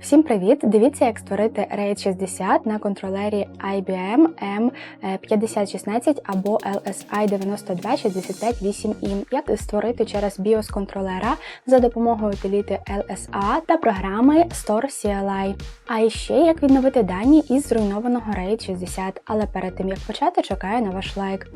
Всім привіт! Дивіться, як створити RAID 60 на контролері IBM M5016 або LSI 9265-8 Як створити через BIOS контролера за допомогою утиліти LSA та програми Store CLI. А ще як відновити дані із зруйнованого RAID 60. Але перед тим як почати, чекаю на ваш лайк.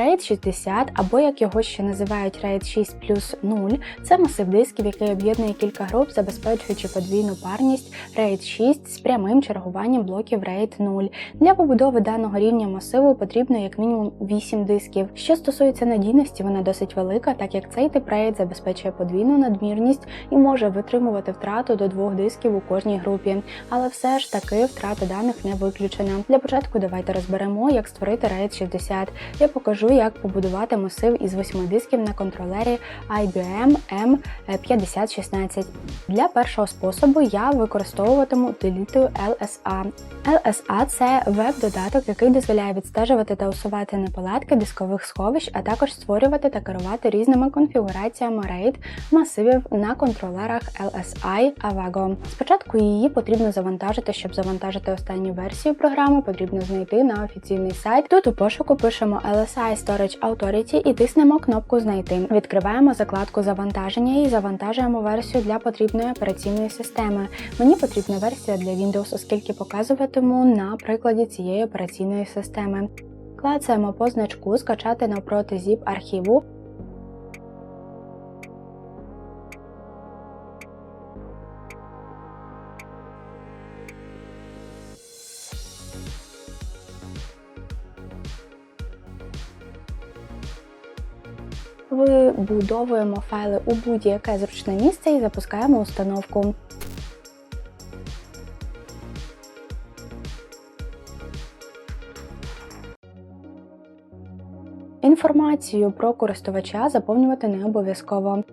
RAID 60, або як його ще називають RAID 6 плюс 0, це масив дисків, який об'єднує кілька груп, забезпечуючи подвійну парність RAID 6 з прямим чергуванням блоків RAID 0. Для побудови даного рівня масиву потрібно як мінімум 8 дисків. Що стосується надійності, вона досить велика, так як цей тип RAID забезпечує подвійну надмірність і може витримувати втрату до двох дисків у кожній групі. Але все ж таки втрата даних не виключена. Для початку давайте розберемо, як створити RAID 60. Я покажу як побудувати масив із 8 дисків на контролері IBM M5016. Для першого способу я використовуватиму утилітою LSA. LSA це веб-додаток, який дозволяє відстежувати та усувати неполадки дискових сховищ, а також створювати та керувати різними конфігураціями RAID масивів на контролерах LSI Avago. Спочатку її потрібно завантажити, щоб завантажити останню версію програми, потрібно знайти на офіційний сайт. Тут у пошуку пишемо LSI Storage Authority і тиснемо кнопку Знайти. Відкриваємо закладку завантаження і завантажуємо версію для потрібної операційної системи. Мені потрібна версія для Windows, оскільки показуватиму на прикладі цієї операційної системи. Клацаємо по значку Скачати навпроти zip архіву. Вибудовуємо файли у будь-яке зручне місце і запускаємо установку. Інформацію про користувача заповнювати не обов'язково.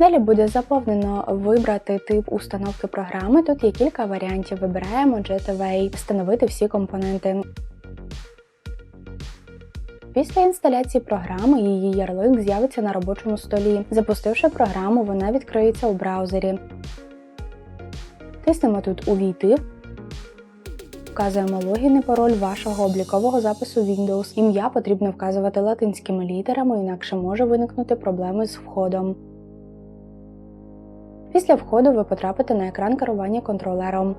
Далі буде заповнено вибрати тип установки програми. Тут є кілька варіантів. Вибираємо Jetaway, встановити всі компоненти. Після інсталяції програми її ярлик з'явиться на робочому столі. Запустивши програму, вона відкриється у браузері. Тиснемо тут Увійти. Вказуємо логін і пароль вашого облікового запису Windows. Ім'я потрібно вказувати латинськими літерами, інакше може виникнути проблеми з входом. Після входу ви потрапите на екран керування контролером.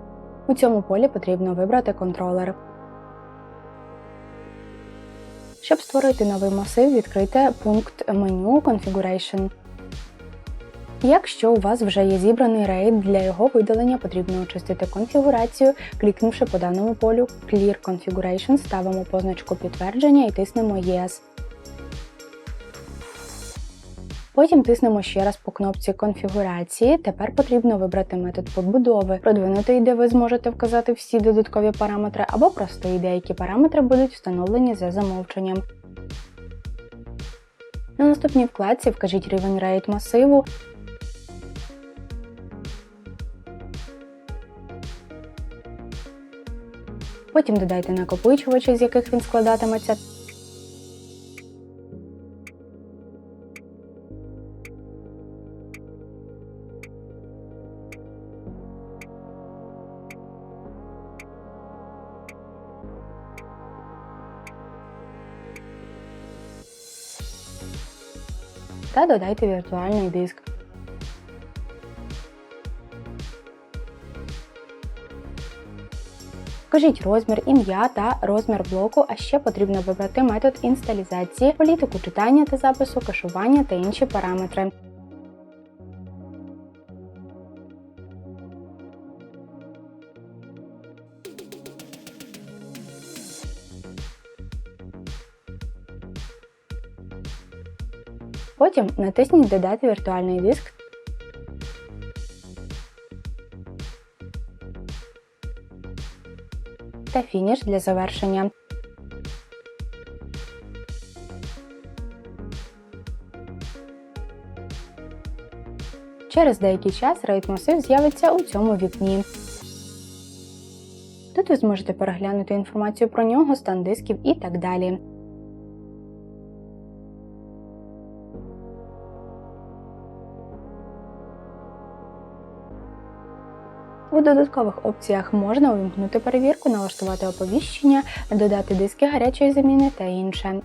У цьому полі потрібно вибрати контролер. Щоб створити новий масив, відкрийте пункт меню Configuration. Якщо у вас вже є зібраний RAID, для його видалення потрібно очистити конфігурацію, клікнувши по даному полю Clear Configuration, ставимо позначку підтвердження і тиснемо Yes. Потім тиснемо ще раз по кнопці конфігурації. Тепер потрібно вибрати метод побудови, продвинутий, де ви зможете вказати всі додаткові параметри, або простий, деякі параметри будуть встановлені за замовченням. На наступній вкладці вкажіть рівень RAID масиву. Потім додайте накопичувачі, з яких він складатиметься. Та додайте віртуальний диск. Вкажіть розмір, ім'я та розмір блоку, а ще потрібно вибрати метод інсталізації, політику читання та запису, кашування та інші параметри. Потім натисніть Додати віртуальний диск та фініш для завершення. Через деякий час RAID масив з'явиться у цьому вікні. Тут ви зможете переглянути інформацію про нього, стан дисків і так далі. У додаткових опціях можна увімкнути перевірку, налаштувати оповіщення, додати диски гарячої заміни та інше.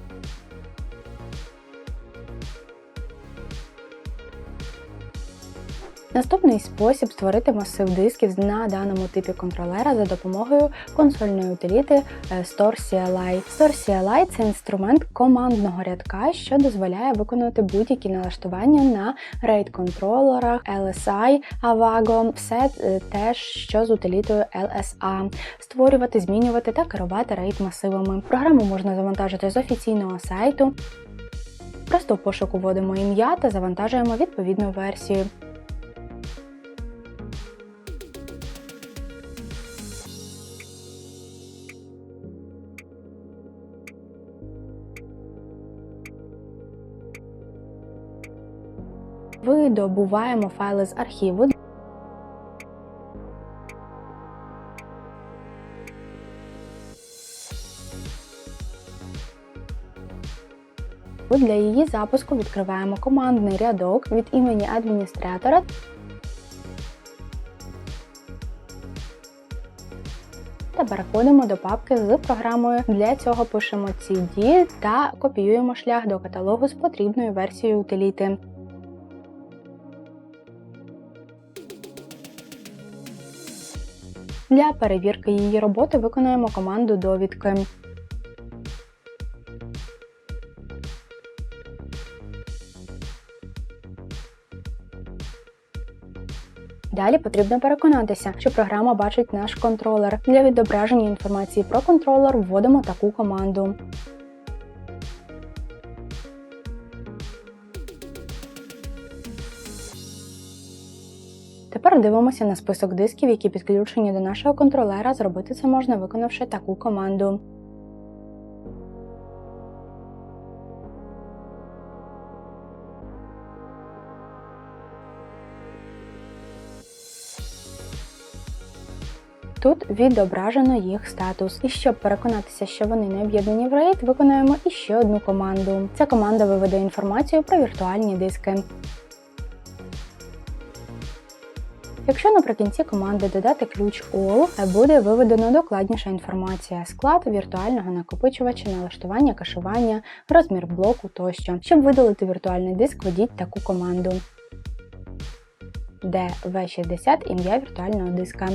Наступний спосіб створити масив дисків на даному типі контролера за допомогою консольної утиліти Store CLI. Store CLI – це інструмент командного рядка, що дозволяє виконувати будь-які налаштування на RAID контролерах, LSI, Avago, все е, те, що з утилітою LSA, створювати, змінювати та керувати RAID масивами. Програму можна завантажити з офіційного сайту. Просто в пошуку вводимо ім'я та завантажуємо відповідну версію. Видобуваємо файли з архіву. Для її запуску відкриваємо командний рядок від імені адміністратора та переходимо до папки з програмою. Для цього пишемо CD та копіюємо шлях до каталогу з потрібною версією утиліти. Для перевірки її роботи виконуємо команду довідки. Далі потрібно переконатися, що програма бачить наш контролер. Для відображення інформації про контролер вводимо таку команду. Дивимося на список дисків, які підключені до нашого контролера. Зробити це можна, виконавши таку команду. Тут відображено їх статус. І щоб переконатися, що вони не об'єднані в RAID, виконуємо іще одну команду. Ця команда виведе інформацію про віртуальні диски. Якщо наприкінці команди додати ключ All, буде виведено докладніша інформація, склад віртуального накопичувача, налаштування кашування, розмір блоку тощо. Щоб видалити віртуальний диск, введіть таку команду dv60 ім'я віртуального диска.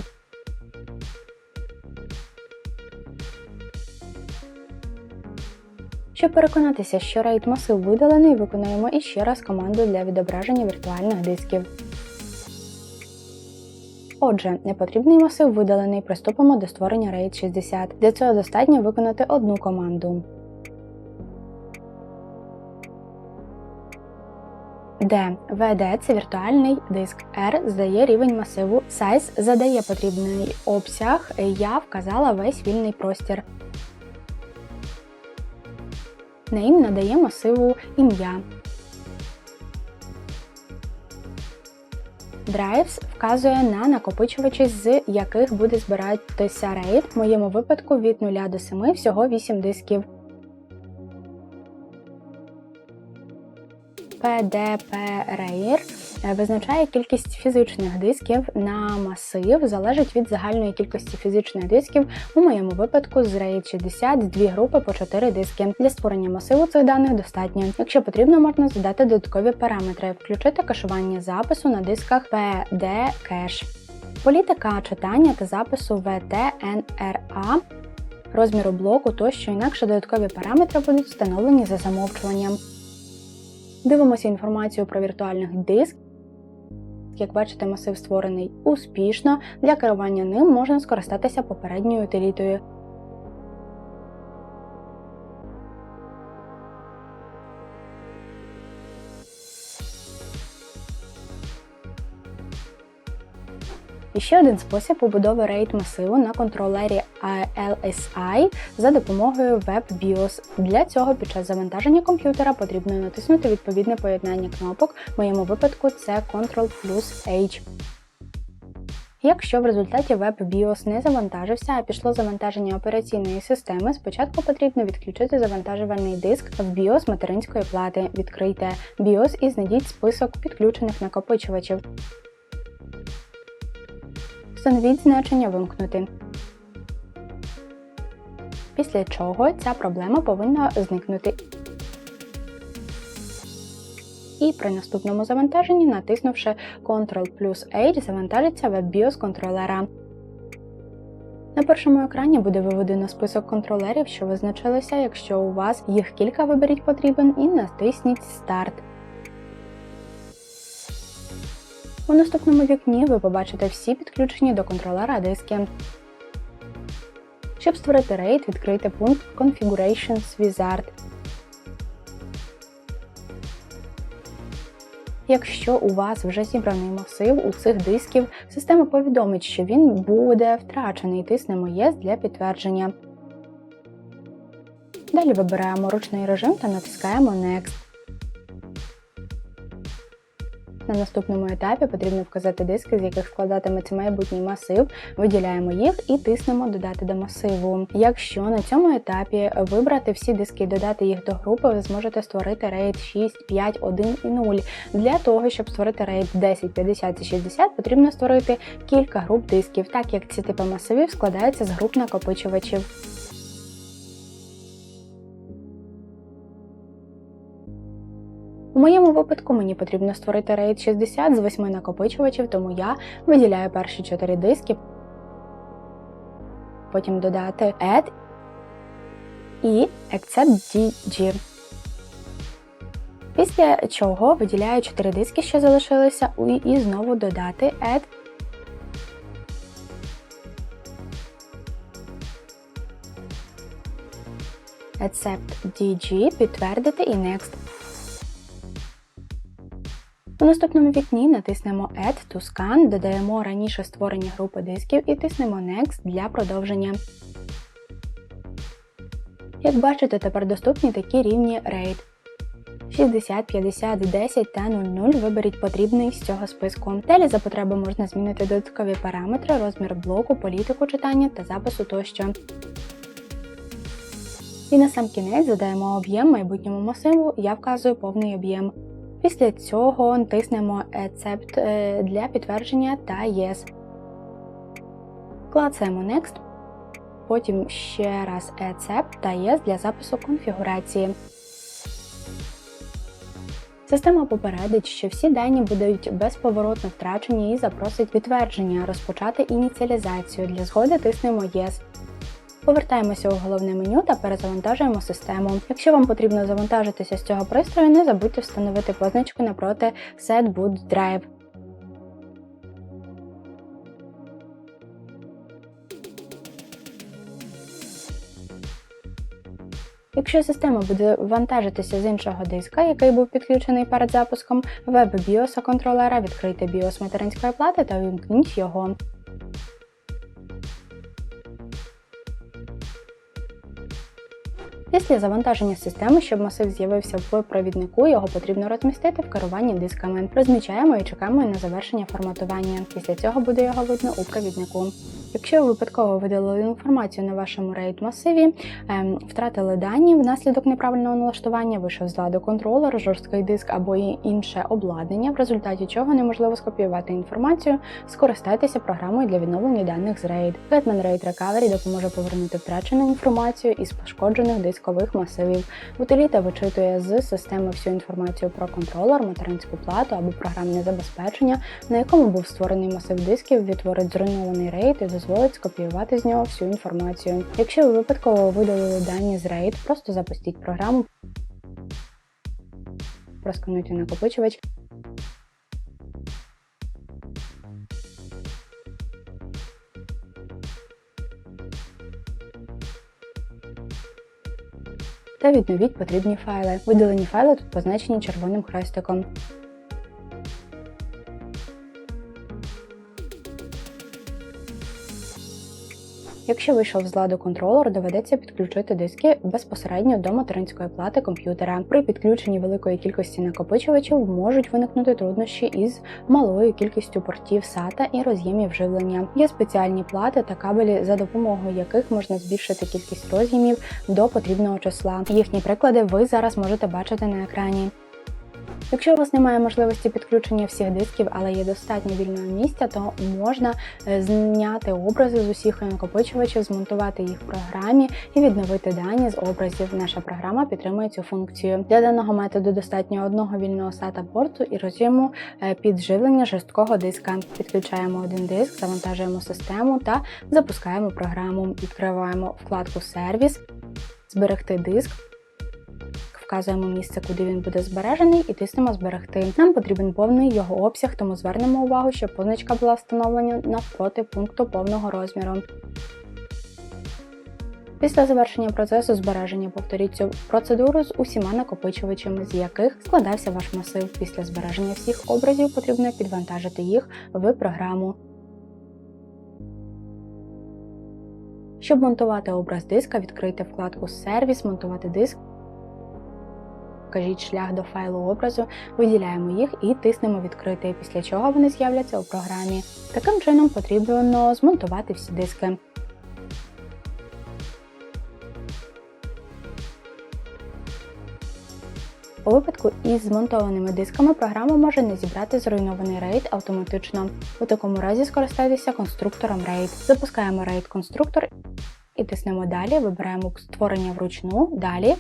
Щоб переконатися, що RAID масив видалений, виконуємо іще раз команду для відображення віртуальних дисків. Отже, непотрібний масив видалений, приступимо до створення RAID 60. Для цього достатньо виконати одну команду. D. VD – це віртуальний диск. R здає рівень масиву. Size задає потрібний обсяг. Я вказала весь вільний простір. Name надає масиву ім'я. Drives вказує на накопичувачі, з яких буде збиратися RAID, в моєму випадку від 0 до 7 всього 8 дисків. PDP-RAIR визначає кількість фізичних дисків на масив, залежить від загальної кількості фізичних дисків, у моєму випадку з RAID 60 з дві групи по 4 диски. Для створення масиву цих даних достатньо. Якщо потрібно, можна задати додаткові параметри, включити кашування запису на дисках PD Cache. Політика читання та запису VTNRA, розміру блоку тощо інакше додаткові параметри будуть встановлені за замовчуванням. Дивимося інформацію про віртуальний диск. Як бачите, масив створений успішно. Для керування ним можна скористатися попередньою утилітою. Ще один спосіб побудови RAID масиву на контролері LSI за допомогою WebBIOS. Для цього під час завантаження комп'ютера потрібно натиснути відповідне поєднання кнопок, в моєму випадку це Ctrl плюс H. Якщо в результаті веб BIOS не завантажився, а пішло завантаження операційної системи, спочатку потрібно відключити завантажувальний диск в BIOS материнської плати. Відкрийте BIOS і знайдіть список підключених накопичувачів. Встановіть значення вимкнути. Після чого ця проблема повинна зникнути. І при наступному завантаженні, натиснувши Ctrl плюс H, завантажиться WebBIOS контролера. На першому екрані буде виведено список контролерів, що визначилися. Якщо у вас їх кілька, виберіть потрібен і натисніть Старт. У наступному вікні ви побачите всі підключені до контролера диски. Щоб створити RAID, відкрийте пункт Configurations Wizard. Якщо у вас вже зібраний масив у цих дисків, система повідомить, що він буде втрачений. Тиснемо Yes для підтвердження. Далі вибираємо ручний режим та натискаємо Next. На наступному етапі потрібно вказати диски, з яких складатиметься майбутній масив, виділяємо їх і тиснемо Додати до масиву. Якщо на цьому етапі вибрати всі диски і додати їх до групи, ви зможете створити RAID 6, 5, 1 і 0. Для того, щоб створити RAID 10, 50 і 60, потрібно створити кілька груп дисків, так як ці типи масивів складаються з груп накопичувачів. У моєму випадку мені потрібно створити RAID 60 з 8 накопичувачів, тому я виділяю перші 4 диски, потім додати Add і Accept DG. Після чого виділяю 4 диски, що залишилися, і знову додати Add. Accept DG, підтвердити і Next. У наступному вікні натиснемо Add to Scan, додаємо раніше створені групи дисків і тиснемо Next для продовження. Як бачите, тепер доступні такі рівні RAID. 60, 50, 10 та 00 виберіть потрібний з цього списку. Далі за потреби можна змінити додаткові параметри, розмір блоку, політику читання та запису тощо. І на сам кінець задаємо об'єм майбутньому масиву, я вказую повний об'єм. Після цього тиснемо Accept е, для підтвердження та Yes. Клацаємо Next, потім ще раз Accept та Yes для запису конфігурації. Система попередить, що всі дані будуть безповоротно втрачені і запросить підтвердження, розпочати ініціалізацію. Для згоди тиснемо Yes. Повертаємося у головне меню та перезавантажуємо систему. Якщо вам потрібно завантажитися з цього пристрою, не забудьте встановити позначку напроти Set Boot Drive. Якщо система буде вантажитися з іншого диска, який був підключений перед запуском, веб BIOS контролера відкрийте BIOS материнської плати та увімкніть його. Після завантаження системи, щоб масив з'явився в провіднику, його потрібно розмістити в керуванні дисками. Розмічаємо і чекаємо на завершення форматування. Після цього буде його видно у провіднику. Якщо ви випадково видалили інформацію на вашому RAID масиві, ем, втратили дані внаслідок неправильного налаштування, вийшов з ладу контролер, жорсткий диск або інше обладнання, в результаті чого неможливо скопіювати інформацію, скористайтеся програмою для відновлення даних з RAID. Hetman RAID Recovery допоможе повернути втрачену інформацію із пошкоджених дискових масивів. Утиліта вичитує з системи всю інформацію про контролер, материнську плату або програмне забезпечення, на якому був створений масив дисків, відтворить зруйнований RAID і дозволить скопіювати з нього всю інформацію. Якщо ви випадково видалили дані з RAID, просто запустіть програму, проскануйте накопичувач. Та відновіть потрібні файли. Видалені файли тут позначені червоним хрестиком. Якщо вийшов з ладу контролер, доведеться підключити диски безпосередньо до материнської плати комп'ютера. При підключенні великої кількості накопичувачів можуть виникнути труднощі із малою кількістю портів SATA і роз'ємів живлення. Є спеціальні плати та кабелі, за допомогою яких можна збільшити кількість роз'ємів до потрібного числа. Їхні приклади ви зараз можете бачити на екрані. Якщо у вас немає можливості підключення всіх дисків, але є достатньо вільного місця, то можна е, зняти образи з усіх накопичувачів, змонтувати їх в програмі і відновити дані з образів. Наша програма підтримує цю функцію. Для даного методу достатньо одного вільного SATA порту і роз'єму е, під живлення жорсткого диска. Підключаємо один диск, завантажуємо систему та запускаємо програму. Відкриваємо вкладку Сервіс, зберегти диск вказуємо місце, куди він буде збережений, і тиснемо Зберегти. Нам потрібен повний його обсяг, тому звернемо увагу, щоб позначка була встановлена навпроти пункту повного розміру. Після завершення процесу збереження повторіть цю процедуру з усіма накопичувачами, з яких складався ваш масив. Після збереження всіх образів потрібно підвантажити їх в програму. Щоб монтувати образ диска, відкрийте вкладку Сервіс, монтувати диск вкажіть шлях до файлу образу, виділяємо їх і тиснемо відкрити, після чого вони з'являться у програмі. Таким чином потрібно змонтувати всі диски. У випадку із змонтованими дисками програма може не зібрати зруйнований RAID автоматично. У такому разі скористайтеся конструктором RAID. Запускаємо RAID конструктор і тиснемо Далі, вибираємо створення вручну, далі.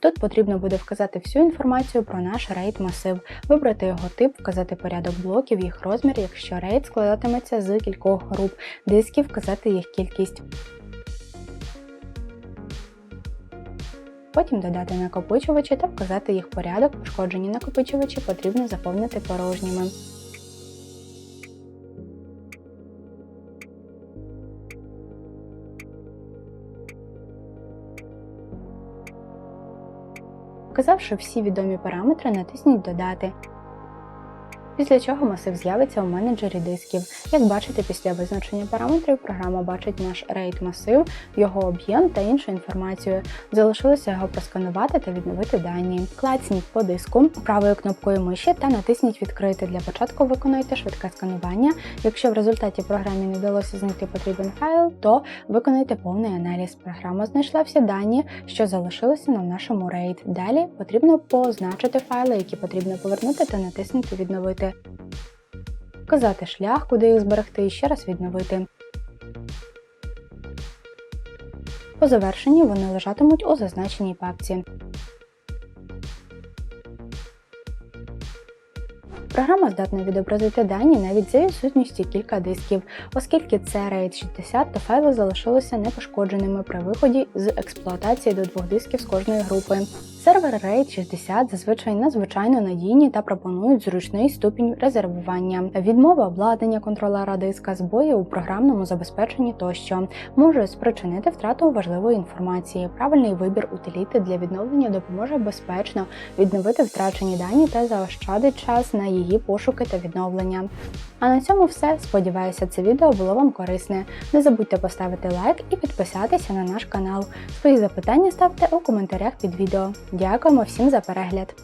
Тут потрібно буде вказати всю інформацію про наш RAID масив, вибрати його тип, вказати порядок блоків, їх розмір, якщо RAID складатиметься з кількох груп, дисків, вказати їх кількість. Потім додати накопичувачі та вказати їх порядок, пошкоджені накопичувачі потрібно заповнити порожніми. Вказавши всі відомі параметри, натисніть Додати після чого масив з'явиться у менеджері дисків. Як бачите, після визначення параметрів програма бачить наш RAID масив, його об'єм та іншу інформацію. Залишилося його просканувати та відновити дані. Клацніть по диску правою кнопкою миші та натисніть Відкрити. Для початку виконайте швидке сканування. Якщо в результаті програмі не вдалося знайти потрібен файл, то виконайте повний аналіз. Програма знайшла всі дані, що залишилися на нашому RAID. Далі потрібно позначити файли, які потрібно повернути та натиснути Відновити вказати шлях, куди їх зберегти і ще раз відновити. По завершенні вони лежатимуть у зазначеній папці. Програма здатна відобразити дані навіть за відсутністю кілька дисків, оскільки це RAID 60, то файли залишилися непошкодженими при виході з експлуатації до двох дисків з кожної групи. Сервери RAID 60 зазвичай надзвичайно надійні та пропонують зручний ступінь резервування. Відмова обладнання контролера диска, збої у програмному забезпеченні тощо може спричинити втрату важливої інформації. Правильний вибір утиліти для відновлення допоможе безпечно відновити втрачені дані та заощадить час на її пошуки та відновлення. А на цьому все. Сподіваюся, це відео було вам корисне. Не забудьте поставити лайк і підписатися на наш канал. Свої запитання ставте у коментарях під відео. Дякуємо всім за перегляд!